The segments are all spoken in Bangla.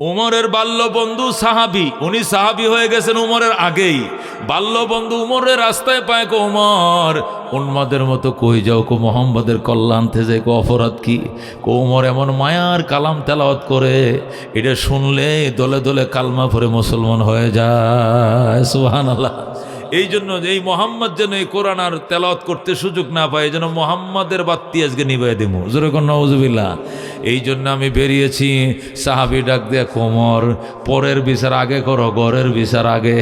উমরের বাল্য বন্ধু সাহাবি, উনি সাহাবি হয়ে গেছেন উমরের আগেই। বাল্য বন্ধু উমরের রাস্তায় পায় কো, উমর, উন্মাদের মতো কই যাও কো, মোহাম্মদের কল্যাণ যায় কো, অপরাধ কি? কো, উমর এমন মায়ার কালাম তেলাওয়াত করে, এটা শুনলে দলে দলে কালমা ভরে মুসলমান হয়ে যায়। সুহান আল্লাহ এই জন্য এই মোহাম্মদ যেন এই কোরআন আর তেলাওয়াত করতে সুযোগ না পায়, এই জন্য মোহাম্মদের বাত্তি আজকে নিবাই দিব যেরকম নওয়াজবিল্লা এই জন্য আমি বেরিয়েছি, সাহাবি ডাক দেয়া, কোমর, পরের বিচার আগে করো, গড়ের বিচার আগে।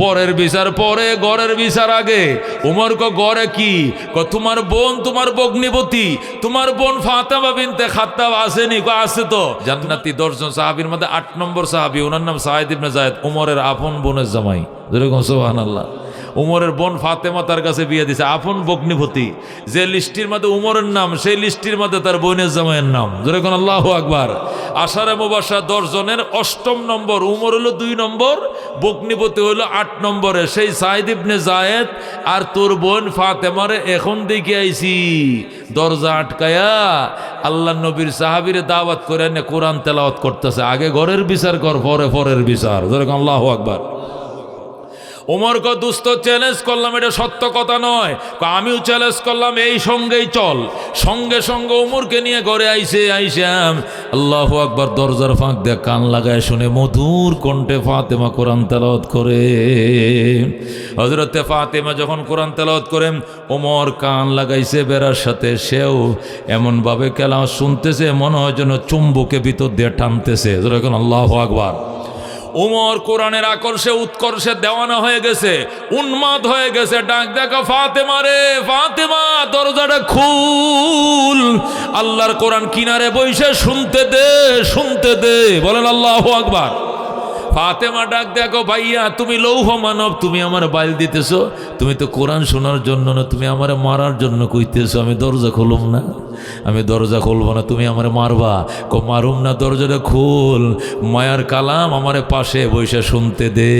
পরের বিচার পরে, গড়ের বিচার আগে। উমর ক, গড়ে কি? ক, তোমার বোন, তোমার বগ্নিপতি তোমার বোন ফাতেমা বিনতে খাত্তাব আসেনি, ক আছে তো। জান্নাতি দর্শন সাহাবির মধ্যে আট নম্বর সাহাবি ওনার নাম সাহেদ ইবনে জায়েদ উমরের আপন বোনের জামাই। যেরকম সোহান আল্লাহ উমরের বোন ফাতেমা তার কাছে বিয়ে দিছে। আপন বগ্নিপতি যে লিস্টির মধ্যে উমরের নাম, সেই লিস্টির মধ্যে তার বোনের জামাইয়ের নাম। যেরকম আল্লাহ আকবার। আষাঢ়ে মুবাসা দশ জনের অষ্টম নম্বর। উমর হলো দুই নম্বর বগ্নিপতি হলো আট নম্বরে। সেই সাইদ ইবনে জায়েদ আর তোর বোন ফাতেমারে এখন দেখে আইছি। দরজা আটকায়া আল্লাহ নবীর সাহাবিরে দাওয়াত করে কোরআন তেলাওয়াত করতেছে। আগে ঘরের বিচার কর, পরে পরের বিচার। যেরকম আল্লাহ আকবার। ওমর ক দুস্থ চ্যালেঞ্জ করলাম, এটা সত্য কথা নয়। আমিও চ্যালেঞ্জ করলাম, এই সঙ্গেই চল। সঙ্গে সঙ্গে ওমরকে নিয়ে ঘরে আইসে আইসাম আল্লাহ আকবার, দরজার ফাঁক দিয়ে কান লাগায় শুনে মধুর কণ্ঠে ফাতেমা কোরআন তেলাওয়াত করে। হজরতে ফাতেমা যখন কোরআন তেলাওয়াত করে, ওমর কান লাগাইছে বেড়ার সাথে, সেও এমনভাবে কেলা শুনতেছে, মনে হয় যেন চুম্বুকে ভিতর দিয়ে টানতেছে। যেরকম আল্লাহ আকবার। উমর কোরআনের আকর্ষে উৎকর্ষে দেওয়ানা হয়ে গেছে, উন্মাদ হয়ে গেছে। ডাক দেখা, ফাতেমা রে, ফাতেমা, দরজাটা খুল। আল্লাহর কোরআন কিনারে বইসে শুনতে দে শুনতে দে। বলেন আল্লাহ আকবার। ফাতেমা ডাক দেখো, ভাইয়া, তুমি লৌহ মানব, তুমি আমার বাইল দিতেছো। তুমি তো কোরআন শোনার জন্য না, তুমি আমার মারার জন্য কইতেছো, আমি দরজা খুলুম না। আমি দরজা খুলবো না, তুমি আমার মারবা। কো, মারুম না, দরজাটা খুল। মায়ার কালাম আমার পাশে বসে শুনতে দে।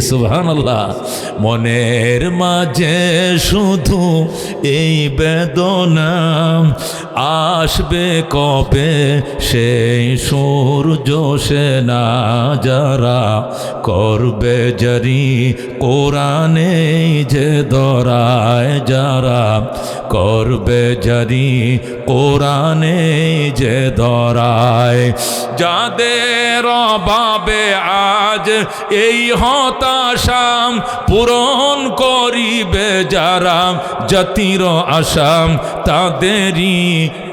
সুবহান আল্লাহ মনের মাঝে শুধু এই বেদনা আসবে কবে? সেই সূর্য সে না যারা করবে জারি কোরআনে যে দরায় যারা করবে জারি কোরআনে যে দরায় যাদের অভাবে আজ এই হতাশাম পূরণ করিবে যারা, জাতির আসাম তাদেরই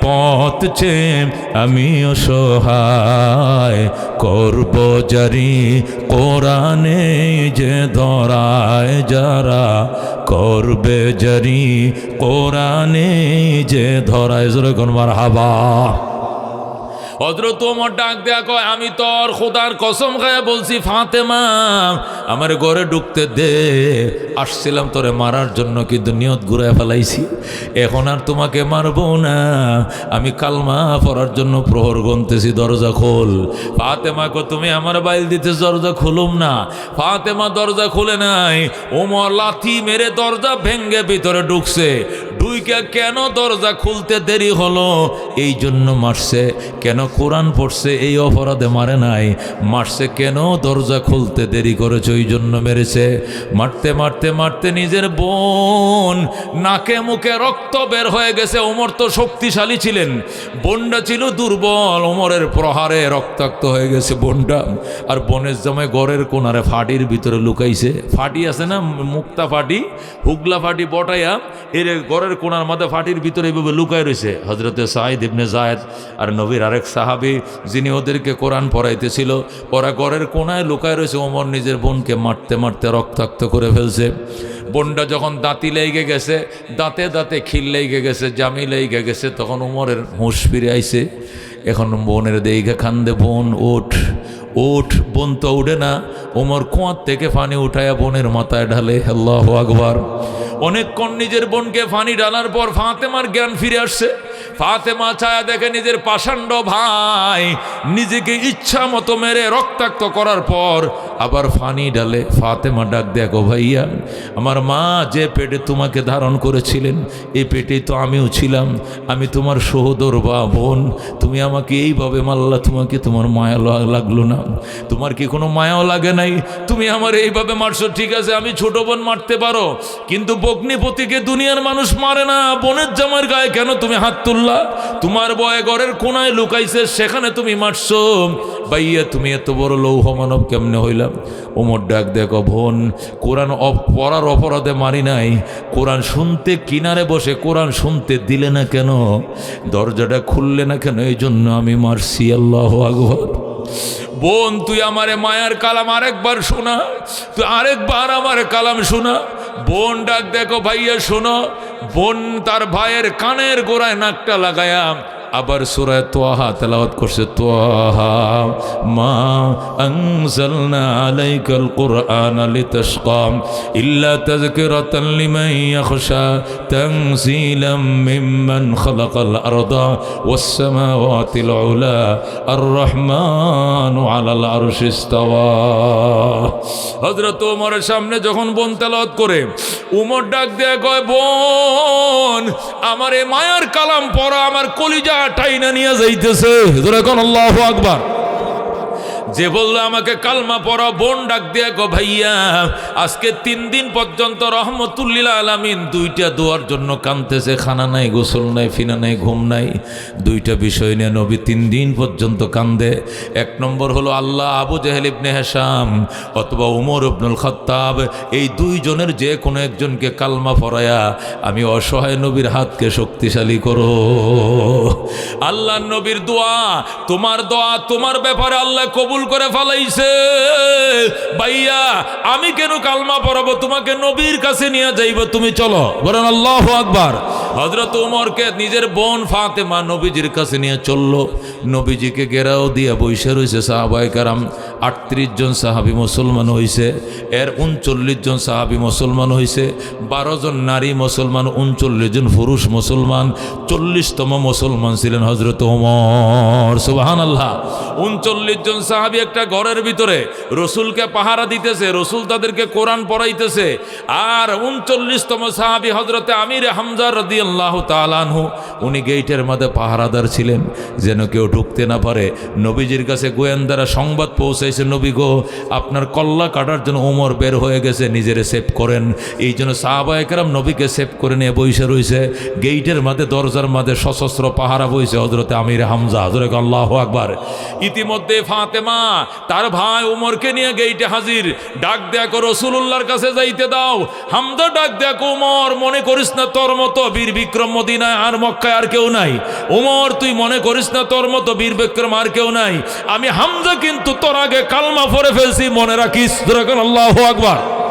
পথ ছে আমি অসহায় করব জারি কোরআনে যে ধরায় যারা করবে জারি কোরআনে যে ধরায় যেরকম মার হাবা হজরত ওমর ডাক দেয়া কয়, আমি তোর খোদার কসম খায় বলছি, ফাতেমা, আমার ঘরে ঢুকতে দে। আসছিলাম তোরে মারার জন্য, কিন্তু নিয়ত ঘুরায় ফেলাইছি। এখন আর তোমাকে মারবো না। আমি কালমা পড়ার জন্য প্রহর গনতেছি, দরজা খোল। ফাতেমা কো তুমি আমার বাইল দিতে দরজা খুলুম না। ফাতেমা দরজা খুলে নাই। ওমর লাথি মেরে দরজা ভেঙ্গে ভিতরে ঢুকছে। ঢুইকা কেন দরজা খুলতে দেরি হলো? এই জন্য মারছে। কেন কোরআন পড়ছে? এই অপরাধে মারে নাই। মারছে কেন দরজা খুলতে দেরি করেছে? ওই জন্য মেরেছে। মারতে মারতে মারতে নিজের বোন নাকে মুখে রক্ত বের হয়ে গেছে। ওমর তো শক্তিশালী ছিলেন। বোনটা ছিল দুর্বল। ওমরের প্রহারে রক্তাক্ত হয়ে গেছে বোনটা। আর বোনের জামাই গড়ের কোনারে ফাটির ভিতরে লুকাইছে। ফাটি আছে না? মুক্তা ফাটি, হুগলা ফাটি বটাইয়া এর গড়ের কোনার মধ্যে ফাটির ভিতরে এইভাবে লুকায় রয়েছে। হজরতে সাইদ ইবনে জায়দ আর নবীর আরেক সাহাবি, যিনি ওদেরকে কোরআন পড়াইতেছিল, ওরা ঘরের কোনায় লুকায় রয়েছে। ওমর নিজের বোনকে মারতে মারতে রক্তাক্ত করে ফেলছে। বোনটা যখন দাঁতি লেগে গেছে, দাঁতে দাঁতে খিল লেগে গেছে, জামি লেগে গেছে, তখন উমরের হুঁশ ফিরে আইছে। এখন বোনের দেইঘা খান্দে, বোন, ওঠ ওঠ, বোন তো উঠে না। ওমর কোয়ার থেকে পানি উঠায়া বোনের মাথায় ঢালে, আল্লাহ আকবার। অনেকক্ষণ নিজের বোনকে ফানি ডালার পর ফাতেমার জ্ঞান ফিরে আসছে। ফাতেমা ছায়া দেখে নিজের পাষাণ্ড ভাই নিজেকে ইচ্ছা মতো মেরে রক্তাক্ত করার পর আবার ফানি ডালে ফাতেমা ডাক দেখো ভাইয়া, আমার মা যে পেটে তোমাকে ধারণ করেছিলেন এই পেটেই তো আমিও ছিলাম। আমি তোমার সহোদর বা বোন। তুমি আমাকে এইভাবে মারলা, তোমাকে তোমার মায়া লাগল না। তোমার কি কোনো মায়াও লাগে নাই? তুমি আমার এইভাবে মারছো, ঠিক আছে, আমি ছোট বোন মারতে পারো। কিন্তু বগ্নিপতিকে দুনিয়ার মানুষ মারে না। বোনের জামার গায়ে কেন তুমি হাত তুললা তোমার বয়ে ঘরের কোনায় লুকাইছে, সেখানে তুমি মারছো। বাইয়া তুমি এত বড় লৌহ মানব কেমনে হইলাম? ওমর ডাক, দেখো বোন, কোরআন পড়ার অপরাধে মারি নাই। কোরআন শুনতে কিনারে বসে, কোরআন শুনতে দিলে না কেন? দরজাটা খুললে না কেন? এই জন্য আমি মারছি, আল্লাহ আকবর। বোন, তুই আমারে মায়ার কালাম আরেকবার শোনা। তুই আরেকবার আমার কালাম শোনা। বোন ডাক দেখো ভাইয়া শোনো। বোন তার ভাইয়ের কানের গোড়ায় নাকটা লাগায়া আবার সুরায় তোয়াহা তেলাওয়াত করছে, তোয়াহা, মা আনজালনা আলাইকাল কুরআন লিতাশকা ইল্লা তাযকিরাতান লিমান ইয়াখশা তানজিলাম মিম্মান খালাকাল আরদা ওয়াস সামাওয়াতিল উলা আর রহমানু আলাল আরশি ইস্তাওয়া। হযরত ওমরের সামনে যখন বোন তেলাওয়াত করে, উমর ডাক দেয়া কয়, বোন, আমার এ মায়ার কালাম পড়া আমার কলিজা টাইনা নিয়ে যাইতেছে। ধরে কোন আল্লাহ আকবার। যে বলল আমাকে কালমা পড়া, বোন ডাক দিয়া গো ভাইয়া, আজকে তিন দিন পর্যন্ত রহমতুল্লিল আলামিন দুইটা দোয়ার জন্য কানতেছে, খানা নাই, গোসল নাই, ফিনা নাই, ঘুম নাই। দুইটা বিষয় নিয়ে নবী তিন দিন পর্যন্ত কান্দে। এক নম্বর হলো আল্লাহ আবু জাহেল ইবনে হেসাম অথবা উমর ইবনুল খত্তাব, এই দুইজনের যে কোনো একজনকে কালমা পড়ায়া আমি অসহায় নবীর হাতকে শক্তিশালী করো। আল্লাহ নবীর দোয়া, তোমার দোয়া, তোমার ব্যাপারে আল্লাহ কবুল করে ফেলাইছে। ভাইয়া, আমি কেন কালমা পড়াবো? তোমাকে নবীর কাছে নিয়ে যাইব, তুমি চলো। বলেন, আল্লাহ আকবার। হজরত উমরকে নিজের বোন ফাতেমা নবীজির কাছে নিয়ে চলল। নবীজিকে গেরাও দিয়ে বৈশে রয়েছে সাহাবাই কারাম। আটত্রিশ জন সাহাবি মুসলমান হয়েছে এর উনচল্লিশ জন সাহাবি মুসলমান হয়েছে বারো জন নারী মুসলমান, উনচল্লিশ জন পুরুষ মুসলমান, চল্লিশতম মুসলমান ছিলেন হজরত ওমর সুবাহান আল্লাহ উনচল্লিশ জন সাহাবি একটা ঘরের ভিতরে রসুলকে পাহারা দিতেছে, রসুল তাদেরকে কোরআন পড়াইতেছে। আর উনচল্লিশতম সাহাবি হজরতে আমির হামজা রদি আল্লাহ তালানহু উনি গেইটের মধ্যে পাহারাদার ছিলেন, যেন কেউ ঢুকতে না পারে। নবীজির কাছে গোয়েন্দারা সংবাদ পৌঁছাইছে, নবী গো, আপনার কল্লা কাটার জন্য ওমর বের হয়ে গেছে, নিজেরে সেভ করেন। এই জন্য সাহাবায়করাম নবীকে সেভ করে নিয়ে বইসে রয়েছে গেইটের মাঝে দরজার মাঝে সশস্ত্র পাহারা বইছে হজরতে আমির হামজা হজরত আল্লাহ আকবার। ইতিমধ্যে ফাতেমা তার ভাই উমরকে নিয়ে গেইটে হাজির। ডাক দেখো রসুল্লাহর কাছে যাইতে দাও। হামদা ডাক দেখো উমর, মনে করিস না তোর মতো বীর বিক্রম মদিনায় আর মক্কায় আর কেউ নাই। উমর, তুই মনে করিস না তোর মতো বীর বিক্রম আর কেউ নাই। আমি হামজা কিন্তু তোর আগে কালমা পরে ফেলছি, মনে রাখিস। আল্লাহ আকবার।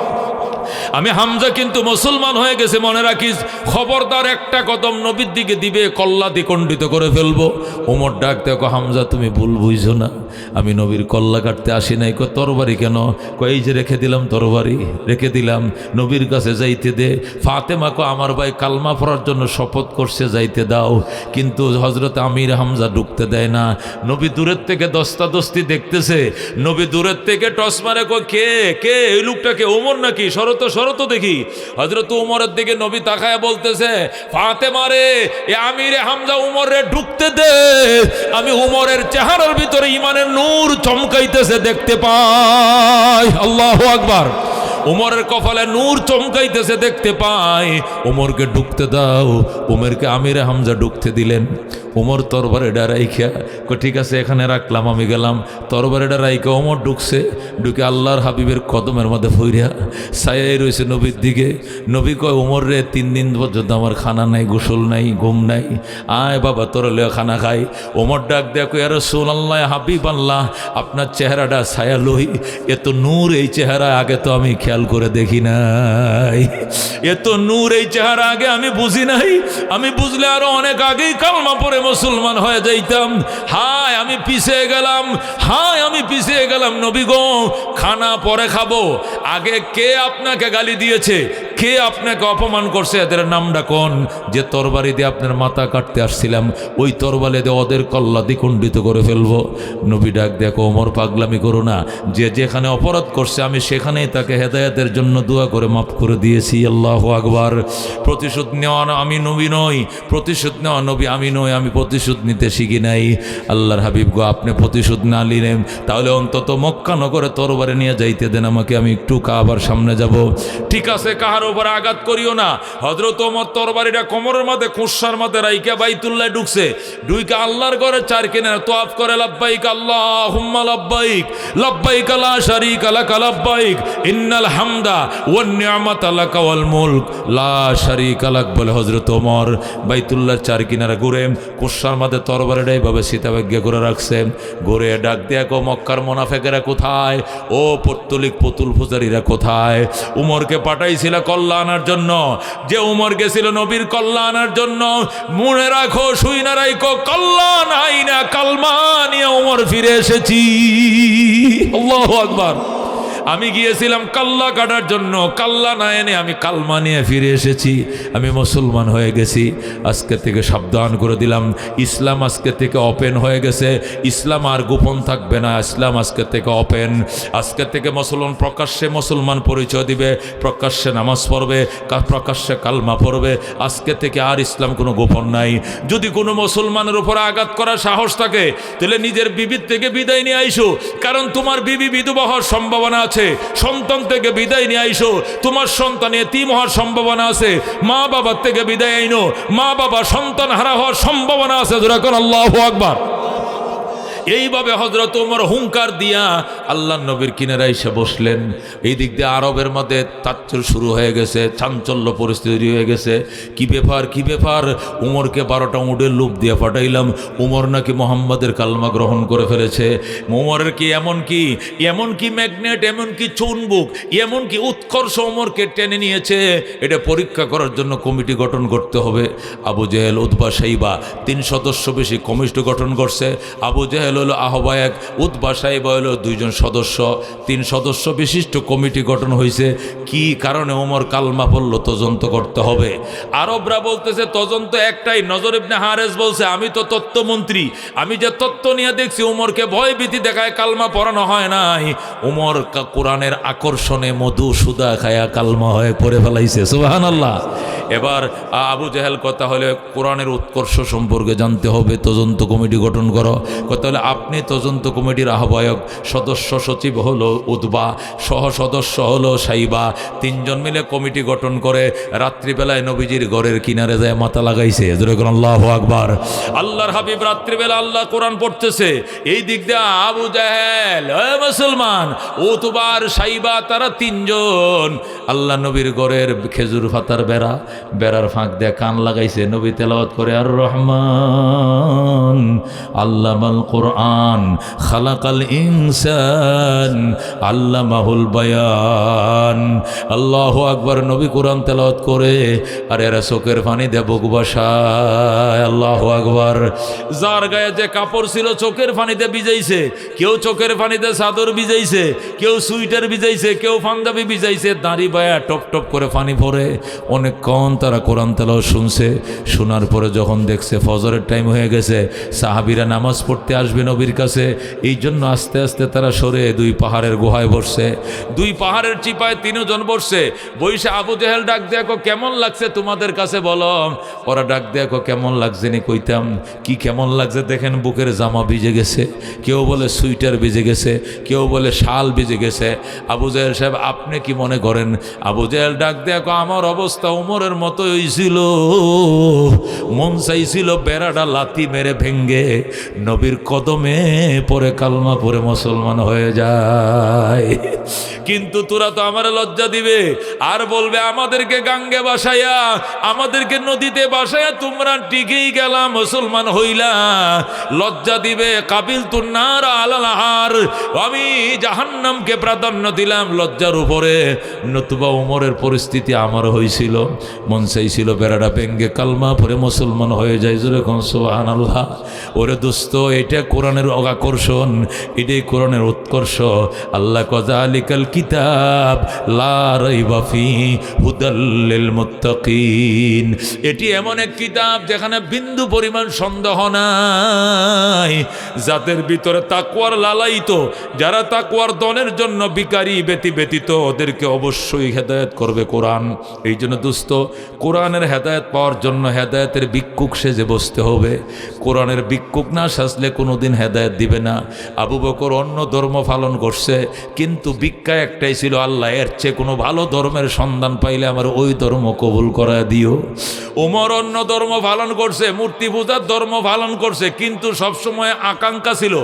আমি হামজা কিন্তু মুসলমান হয়ে গেছে, মনে রাখিস। খবরদার একটা কদম নবীর দিকে দিবে কল্লা দ্বিখণ্ডিত করে ফেলব। ওমর ডাক দেখো হামজা, তুমি ভুল বুঝছ না। আমি নবীর কল্লা কাটতে আসি নাই। কো তরবারি কেন? কো এই যে রেখে দিলাম তরবারি, রেখে দিলাম। নবীর কাছে যাইতে দে। ফাতেমা কো আমার ভাই কালমা পড়ার জন্য শপথ করছে, যাইতে দাও। কিন্তু হজরত আমির হামজা ঢুকতে দেয় না। নবী দূরের থেকে দস্তাদস্তি দেখতেছে। নবী দূরের থেকে টস মারে কো কে? কে? এই লোকটাকে ওমর নাকি? শরত শরত। দেখি। হজরত উমরের দিকে নবী তাকায় বলতেছে ফাতে মারে এ আমিরে হামজা উমরে ঢুকতে দে। আমি উমরের চেহারার ভিতরে ইমানের নূর চমকাইতেছে, দেখতে পাই। আল্লাহ আকবার। উমরের কপালে নূর চমকাইতেছে, দেখতে পাই। উমরকে ঢুকতে দাও। উমেরকে আমিরে হামজা ঢুকতে দিলেন। উমর তরবারে ডারাইখা ঠিক আছে, এখানে রাখলাম, আমি গেলাম। তরবারে ডারাইকা ওমর ঢুকছে, ঢুকে আল্লাহর হাবিবের কদমের মধ্যে ফইরা সায়াই রয়েছে নবীর দিকে। নবী কয়, উমর রে, তিন দিন পর্যন্ত আমার খানা নাই, গোসল নাই, ঘুম নাই। আয় বাবা, তোর লেয়া খানা খাই। ওমর ডাক দেখো আর সোল আল্লাহ হাবিব আল্লাহ আপনার চেহারাটা ছায়া লই। এত নূর এই চেহারা আগে তো আমি করে দেখি নাই। এত নূর এই চেহারা আগে আমি বুঝি নাই। আমি বুঝলে আরও অনেক আগেই কালমা পরে মুসলমান হয়ে যাইতাম। হায়, আমি পিছিয়ে গেলাম। হায়, আমি পিছিয়ে গেলাম। নবী গো, খানা পরে খাব। আগে কে আপনাকে গালি দিয়েছে? কে আপনাকে অপমান করছে? এদের নামটা কোন? যে তরবারি দিয়ে আপনার মাথা কাটতে আসছিলাম, ওই তরবারি দিয়ে ওদের কল্লা দ্বিখণ্ডিত করে ফেলব। নবী ডাক দেখো ওমর, পাগলামি করো না। যে যেখানে অপরাধ করছে, আমি সেখানেই তাকে হেদায়াতের জন্য দোয়া করে মাফ করে দিয়েছি। আল্লাহ আকবার। প্রতিশোধ নেওয়া আমি নবী নই। প্রতিশোধ নেওয়া নবী আমি নই, আমি প্রতিশোধ নিতে শিখি নাই। আল্লাহর হাবিব গো, আপনি প্রতিশোধ না নিলেন, তাহলে অন্তত মক্কা নগরে তরবারে নিয়ে যাইতে দেন আমাকে, আমি একটু কাবার সামনে যাব। ঠিক আছে কাহার উপরে আঘাত করিও না। হজরত ওমর তরবারিটা কোমরের মধ্যে খুশার মধ্যে রাইকা বাইতুল্লাহ ঢুকছে। ডুইকা আল্লাহর ঘরে চার কিনে তোয়াফ করে, লাব্বাইক আল্লাহ হুম্মা লাব্বাইক লাব্বাইক লা শারীকা লাকা, লাব্বাইক, ইন্নাল হামদা ওয়ান নি'মাতা লাকা ওয়াল মুলক, লা শারীকা লাক, বলে হযরত ওমর। বাইতুল্লাহর চার কিনারে ঘুরে কুশার মধ্যে তরবারিটা এইভাবে সীতাভাগ্য করে রাখছে। ঘুরে ডাক দিয়া কো মক্কার মোনাফেকেরা কোথায়? ও পত্তলিক পুতুল পূজারীরা কোথায়? উমরকে পাঠাইছিল কল্লা আনার জন্য। যে উমর গেছিল নবীর কল্যাণের জন্য। মনে রাখো শুই না রাখো কল্যাণ আইনা কালমা নিয়ে উমর ফিরে এসেছি। আল্লাহ আকবার। আমি গিয়েছিলাম কাল্লা কাটার জন্য। কাল্লা না এনে আমি কালমা নিয়ে ফিরে এসেছি। আমি মুসলমান হয়ে গেছি। আজকে থেকে সাবধান করে দিলাম। ইসলাম আজকে থেকে ওপেন হয়ে গেছে। ইসলাম আর গোপন থাকবে না। ইসলাম আজকে থেকে ওপেন আজকে থেকে মুসলমান প্রকাশ্যে মুসলমান পরিচয় দিবে। প্রকাশ্যে নামাজ পড়বে। প্রকাশ্যে কালমা পড়বে। আজকে থেকে আর ইসলাম কোনো গোপন নাই। যদি কোনো মুসলমানের উপর আঘাত করার সাহস থাকে, তাহলে নিজের বিবির থেকে বিদায় নিয়ে আইসো। কারণ তোমার বিবি বিধবা হওয়ার সম্ভাবনা আছে। সন্তান থেকে বিদায় নিয়ে আইসো। তোমার সন্তান এতিম হওয়ার সম্ভাবনা আছে। মা বাবার থেকে বিদায় আইনো। মা বাবা সন্তান হারা হওয়ার সম্ভাবনা আছে। যেরকম আল্লাহ আকবার। এইভাবে হজরত ওমর হুঙ্কার দিয়া আল্লাহ নবীর কিনারা এসে বসলেন। এই দিক দিয়ে আরবের মধ্যে তাচ্চর শুরু হয়ে গেছে, চাঞ্চল্য পরিস্থিতি হয়ে গেছে। কি ব্যাপার কি ব্যাপার? উমরকে বারোটা উডের লুপ দিয়ে পাঠাইলাম। উমর নাকি মোহাম্মদের কালমা গ্রহণ করে ফেলেছে। উমরের কি এমন কি? এমন কি ম্যাগনেট, এমন কি চুনবুক, এমন কি উৎকর্ষ উমরকে টেনে নিয়েছে? এটা পরীক্ষা করার জন্য কমিটি গঠন করতে হবে। আবু জেহেল উদ্বা সাইবা, তিন সদস্য বেশি কমিটি গঠন করছে। আবু জেহেল হলো আহ্বায়ক উদ্বা সাইবা হলো দুইজন সদস্য। তিন সদস্য বিশিষ্ট কমিটি গঠন হয়েছে কি কারণে ওমর কালমা পড়ল তদন্ত করতে হবে। আরবরা বলতেছে, তদন্ত একটাই। নজর ইবনে হারেস বলছে, আমি তো তত্ত্বমন্ত্রী। আমি যে তত্ত্ব নিয়ে দেখছি উমরকে ভয় ভীতি দেখায় কালমা পড়ানো হয় নাই। উমর কোরআনের আকর্ষণে মধু সুদা খায়া কালমা হয়ে পড়ে ফেলাইছে। সুবাহান আল্লাহ এবার আবু জাহেল কথা হলে কোরআনের উৎকর্ষ সম্পর্কে জানতে হবে। তদন্ত কমিটি গঠন করো। কথা হলে আপনি তদন্ত কমিটির আহ্বায়ক, সদস্য সচিব হলো উদ্বা সহ সদস্য হলো সাইবা। তিনজন মিলে কমিটি গঠন করে রাত্রিবেলায় নবীজির ঘরের কিনারে যায় মাথা লাগাইছে। আল্লাহ আকবার। আল্লাহর হাবিব রাত্রিবেলা আল্লাহ কোরআন পড়তেছে। এই দিক দিয়ে আবু জাহেল মুসলমান উতবার সাইবা তারা তিনজন। আল্লাহ নবীর ঘরের খেজুর ফাতার বেড়া, বেড়ার ফাঁক দিয়ে কান লাগাইছে। নবী তেলাওয়াত করে, আর রহমান, আল্লামাল কোরআন খালাকাল ইনসান, আল্লামাহুল বায়ান। আল্লাহ আকবার, নবী কোরআন তেলাওয়াত করে, আর এরা চোখের পানি দেব আল্লাহ আকবার। যার গায়ে যে কাপড় ছিল, চোখের পানিতে ভিজাইছে। কেউ চোখের পানিতে চাদর ভিজাইছে, কেউ সুইটার ভিজাইছে, কেউ পাঞ্জাবি ভিজাইছে, দাঁড়ি বায়া টপ টপ করে পানি পড়ে অনেকক্ষণ তারা কোরআন তেলাও শুনছে। শোনার পরে যখন দেখছে, ফজরের টাইম হয়ে গেছে, সাহাবিরা নামাজ পড়তে আসবে নবীর কাছে এই জন্য আস্তে আস্তে তারা সরে দুই পাহাড়ের গুহায় বসছে। দুই পাহাড়ের চিপায় তিনজন বসছে। বইসে আবু জেহেল ডাক দেখো কেমন লাগছে তোমাদের কাছে বলো? ওরা ডাক দেখো কেমন লাগছে? নি কইতাম, কি কেমন লাগছে দেখেন, বুকের জামা ভিজে গেছে। কেউ বলে সুইটার ভিজে গেছে, কেউ বলে শাল ভিজে গেছে। আবু জেহেল সাহেব, আপনি কি মনে করেন? আবু জেহেল ডাক দেখো আমার অবস্থা উমরের মতো হয়েছিল মন চাইছিল বেড়াটা লাতি মেরে ভেঙ্গে নবীর কদমে পরে কালমা পরে মুসলমান হয়ে যায়। কিন্তু তোরা তো আমার লজ্জা দিবে। আর বলবে, আমাদেরকে গাঙ্গে বাসায়া, আমাদেরকে নদীতে বাসায়া তোমরা টিকেই গেলাম মুসলমান হইলা। লজ্জা দিবে, কাবিল তুন্নার আলালাহার আমি জাহান্নামকে প্রাধান্য দিলাম, লজ্জার উপরে। নতুবা উমরের পরিস্থিতি আমার হয়েছিল মন চাইছিল, বেড়াটা ভেঙ্গে কালমা পরে মুসলমান হয়ে যায়। যেরকম সোহান আল্লাহ ওরে দোস্ত, এটা কোরআনের অগাকর্ষণ, এটাই কোরআনের উৎকর্ষ। আল্লাহ কজা কিতাব লাফি হুদাল্লিল মুত্তাকিন। এটি এমন এক কিতাব যেখানে বিন্দু পরিমাণ সন্দেহ নাই। যাদের ভিতরে তাকুয়ার লালায়িত, যারা তাকুয়ার দনের জন্য বিকারী ব্যতি ব্যতীত, ওদেরকে অবশ্যই হেদায়ত করবে কোরআন। এই জন্য দুস্থ কোরআনের হেদায়ত পাওয়ার জন্য হেদায়েতের ভিক্ষুক সেজে বসতে হবে। কোরআনের ভিক্ষুক না সাজলে কোনোদিন হেদায়েত দিবে না। আবু বকর অন্য ধর্ম পালন করছে, কিন্তু ভিক্ষা একটাই ছিল, আল্লাহ এর চেয়ে কোনো ভালো ধর্মের সন্ধান পাইলে আমার ওই ধর্ম কবুল করা দিও। ওমর অন্য ধর্ম পালন করছে, মূর্তি পূজার ধর্ম পালন করছে, কিন্তু সবসময় আকাঙ্ক্ষা ছিল,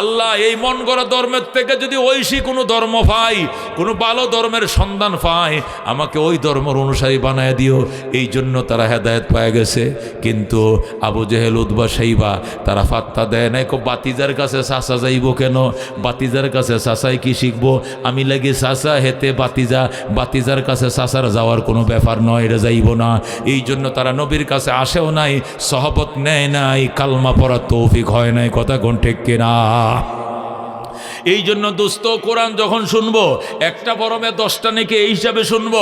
আল্লাহ এই মন করা ধর্মের থেকে যদি ঐশী কোনো ধর্ম পাই, কোনো ভালো ধর্মের সন্ধান পাই আমাকে ওই ধর্মের অনুসারী বানায় দিও। এই জন্য তারা হেদায়ত পায় গেছে, কিন্তু আবু জেহেল উদ্বা সেইবা তারা ফাত্তা দেয় নাই বাতিজার কাছে চাষা যাইব কেন? বাতিজার কাছে চাষাই কি শিখব? আমি লাগি চাষা হেতে বাতিজা, বাতিজার কাছে চাষার যাওয়ার কোনো ব্যাপার নয় এটা যাইব না। এই জন্য তারা নবীর কাছে আসেও নাই, সহবত নেয় নাই, কালমা পড়ার তৌফিক হয় নাই, কথা কোন ঠিক কিনা? এই জন্য দোস্ত কোরআন যখন শুনব, একটা বরমে দশটা নাকি এই হিসাবে শুনব,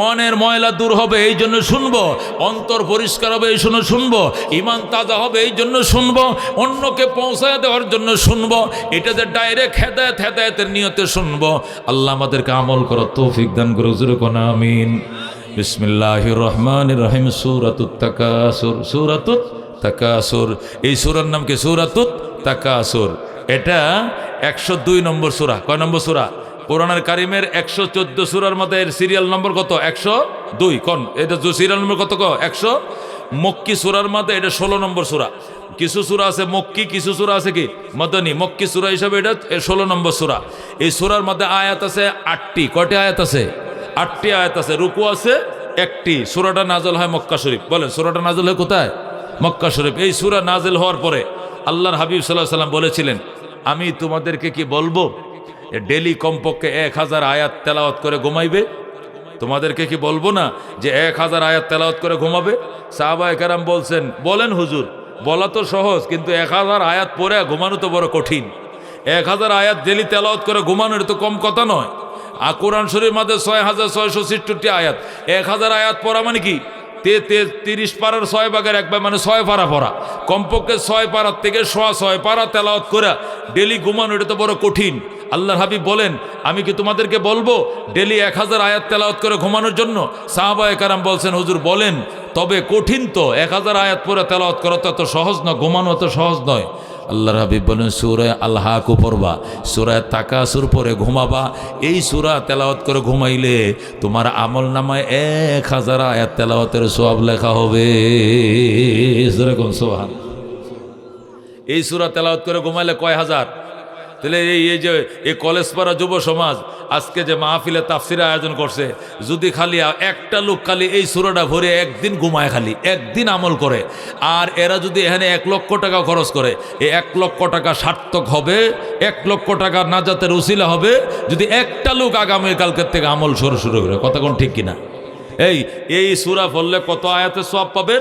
মনের ময়লা দূর হবে এই জন্য শুনব, অন্তর পরিষ্কার হবে এই জন্য শুনব, ইমান তাজা হবে এই জন্য শুনব, অন্যকে পৌঁছায় দেওয়ার জন্য শুনব, এটাতে ডাইরেক্ট হেদায়ত, হেদায়তের নিয়তে শুনব। আল্লাহ আমাদেরকে আমল করো তৌফিক দান করো জুরকোনা আমিন। বিসমিল্লাহ রহমান রহিম, সুরাতুত তাকাসুর সুরাতুত তাকাসুর। এই সুরার নাম কি? সুরাতুত তাকাসুর। এটা একশো দুই নম্বর সুরা। কয় নম্বর সুরা? কোরআনের কারিমের একশো চোদ্দ সুরার মধ্যে এর সিরিয়াল নম্বর কত? একশো দুই। কন? এটা সিরিয়াল নম্বর কত ক একশো? মক্কি সুরার মধ্যে এটা ষোলো নম্বর সুরা। কিছু সুরা আছে মক্কি, কিছু সুরা আছে কি? মদনী। মক্কি সুরা হিসাবে এটা ষোলো নম্বর সুরা। এই সুরার মধ্যে আয়াত আছে আটটি। কয়টি আয়াত আছে? আটটি আয়াত আছে। রুকু আছে একটি। সুরাটা নাজল হয় মক্কা শরীফ। বলেন, সুরাটা নাজল হয় কোথায়? মক্কা শরীফ। এই সুরা নাজল হওয়ার পরে আল্লাহর হাবিব সাল্লাহ সাল্লাম বলেছিলেন আমি তোমাদেরকে কি বলব? ডেলি কমপক্ষে এক হাজার আয়াত তেলাওয়াত করে ঘুমাইবে? তোমাদেরকে কি বলব না যে এক হাজার আয়াত তেলাওয়াত করে ঘুমাবে? সাহাবা একারাম বলছেন, বলেন হুজুর, বলা তো সহজ, কিন্তু এক হাজার আয়াত পরে ঘুমানো তো বড় কঠিন। এক হাজার আয়াত ডেলি তেলাওয়াত করে ঘুমানো এটা তো কম কথা নয়। আর কোরআন শরীর মাঝে ছয় হাজার ছয়শো ছিটষট্টি আয়াত। এক হাজার আয়াত পড়া মানে কি? তে তে, তিরিশ পাড়ার ছয় ভাগের একবার মানে ছয় পাড়া পড়া। কমপক্ষে ছয় পাড়ার থেকে সোয়া ছয় পাড়া তেলাওয়াত করা, ডেলি ঘুমানো, এটা তো বড় কঠিন। আল্লাহর হাবিব বলেন, আমি কি তোমাদেরকে বলব, ডেলি এক হাজার আয়াত তেলাওয়াত করে ঘুমানোর জন্য? সাহাবায় কারাম বলছেন, হুজুর, বলেন, তবে কঠিন তো, এক হাজার আয়াত পরে তেলাওয়াত করা তো এত সহজ নয় ঘুমানো এত সহজ নয়। আল্লাহর হাবিব বলেন সুরায় আল্লাহ পড়বা সুরায় তাকাসুর পরে ঘুমাবা। এই সুরা তেলাওয়াত করে ঘুমাইলে তোমার আমল নামায় এক হাজার আয়াত তেলাওয়াতের সোয়াব লেখা হবে। সেরকম সোহান এই সুরা তেলাওয়াত করে ঘুমাইলে কয় হাজার? তাহলে এই এই যে এই কলেজ পাড়া যুব সমাজ, আজকে যে মাহফিলে তাফসির আয়োজন করছে, যদি খালি একটা লোক খালি এই সুরাটা ভরে একদিন ঘুমায় খালি, একদিন আমল করে, আর এরা যদি এখানে এক লক্ষ টাকা খরচ করে এই এক লক্ষ টাকা সার্থক হবে, এক লক্ষ টাকা নাজাতের উসিলা হবে, যদি একটা লোক আগামী কালকের থেকে আমল শুরু শুরু করে, কথা কোন ঠিক কিনা? এই এই সুরা পড়লে কত আয়াতে সব পাবে?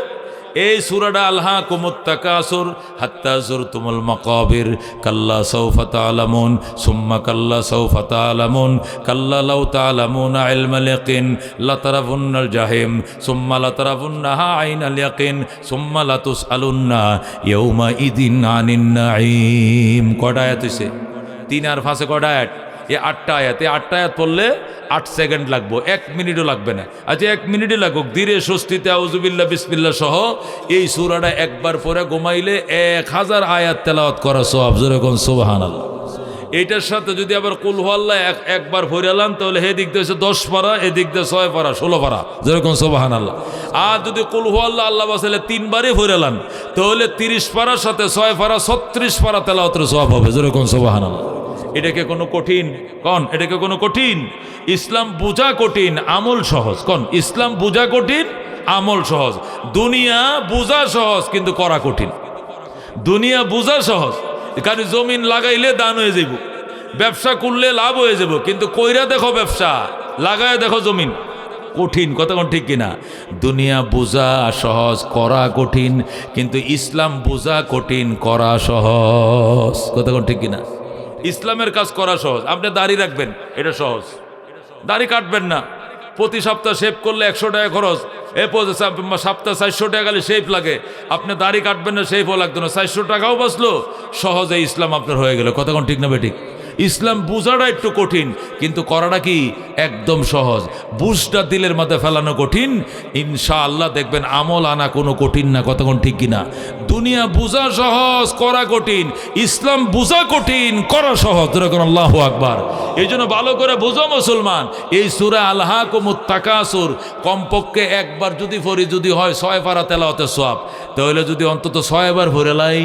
এই সুরাটা আল্লাহ কুমুত্তাকাসুর হাত্তা তুমুল মকাবির, কাল্লা সৌফা তালামুন সুম্মা কাল্লা সৌফা তালামুন কাল্লা লাউ তালামুন ইলমাল ইয়াকিন লাতারাফুন্নাল জাহিম, সুম্মা লাতারাফুন্নাহা আইনাল ইয়াকিন, সুম্মা লাতুসআলুন্না ইয়াউমা ইদিন আনিন নাঈম। কটা আয়াত হইছে? তিন আর ফাঁসে কটা আয়াত এ আটটা আয়াত এই আটটা আয়াত পড়লে আট সেকেন্ড লাগবো, এক মিনিটও লাগবে না। আচ্ছা এক মিনিটই লাগুক, ধীরে স্বস্তিতে আউজুবিল্লা বিসমিল্লা সহ এই সুরাটা একবার পরে ঘুমাইলে এক হাজার আয়াত তেলাওয়াত করা সোহাব যেরকম সোবাহান এইটার সাথে যদি আবার কুলহাল্লা এক, একবার ভরালাম তাহলে হে দিক দিয়ে হচ্ছে দশ পারা, এদিক দিয়ে ছয় পারা, ষোলো পারা যেরকম সোবাহান আল্লাহ আর যদি কুলহাল্লা আল্লাহ বাসালে তিনবারই ভরালাম তাহলে তিরিশ পারার সাথে ছয় পারা, ছত্রিশ পারা তেলাওয়াতের সোহাব হবে যেরকম সোবাহান আল্লাহ এটাকে কোনো কঠিন, কন, এটাকে কোনো কঠিন? ইসলাম বোঝা কঠিন, আমল সহজ। কন, ইসলাম বোঝা কঠিন, আমল সহজ। দুনিয়া বোঝা সহজ, কিন্তু করা কঠিন। দুনিয়া বোঝা সহজ এখানে জমিন লাগাইলে দান হয়ে যাব ব্যবসা করলে লাভ হয়ে যাব কিন্তু কইরা দেখো ব্যবসা, লাগায় দেখো জমিন। কঠিন কতক্ষণ ঠিক কিনা? দুনিয়া বোঝা সহজ, করা কঠিন, কিন্তু ইসলাম বোঝা কঠিন, করা সহজ কতক্ষণ ঠিক কিনা? ইসলামের কাজ করা সহজ। আপনি দাড়ি রাখবেন, এটা সহজ। দাড়ি কাটবেন না। প্রতি সপ্তাহ শেভ করলে একশো টাকা খরচ। এ সপ্তাহ চারশো টাকা গেলে শেভ লাগে। আপনি দাড়ি কাটবেন না শেভও লাগতো না। চারশো টাকাও বাঁচলো। সহজে ইসলাম আপনার হয়ে গেল। কতক্ষণ ঠিক না বেঠিক ইসলাম বুঝাটা একটু কঠিন, কিন্তু করাটা কি একদম সহজ। বুঝটা দিলের মধ্যে ফেলানো কঠিন। ইনশাআল্লাহ দেখবেন আমল আনা কোনো কঠিন না, কতক্ষণ ঠিক কিনা। দুনিয়া বুঝা সহজ, করা কঠিন। ইসলাম বুঝা কঠিন, করা সহজ। যেরকম আল্লাহ আকবার। এই জন্য ভালো করে বুঝো মুসলমান। এই সুরা আল্লাহ কুমুত্তাকাসুর কমপক্ষে একবার যদি ফরি যদি হয়, ছয় পারা তেলাওতে সব তাহলে যদি অন্তত ছয়বার ভরে লাই।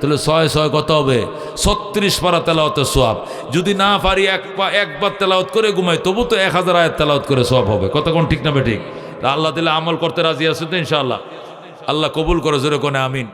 তাহলে ছয় ছয় কত হবে? ছত্রিশ পারা তেলাওতের সোয়াব। যদি না পারি এক পা, একবার তেলাওত করে ঘুমাই, তবু তো এক হাজার আয়ের তেলাওত করে সোয়াব হবে। কতক্ষণ ঠিক না ঠিক? আল্লাহ দিলে আমল করতে রাজি আছে তো ইনশাআল্লাহ? আল্লাহ কবুল করে জোরে কোনে, আমিন।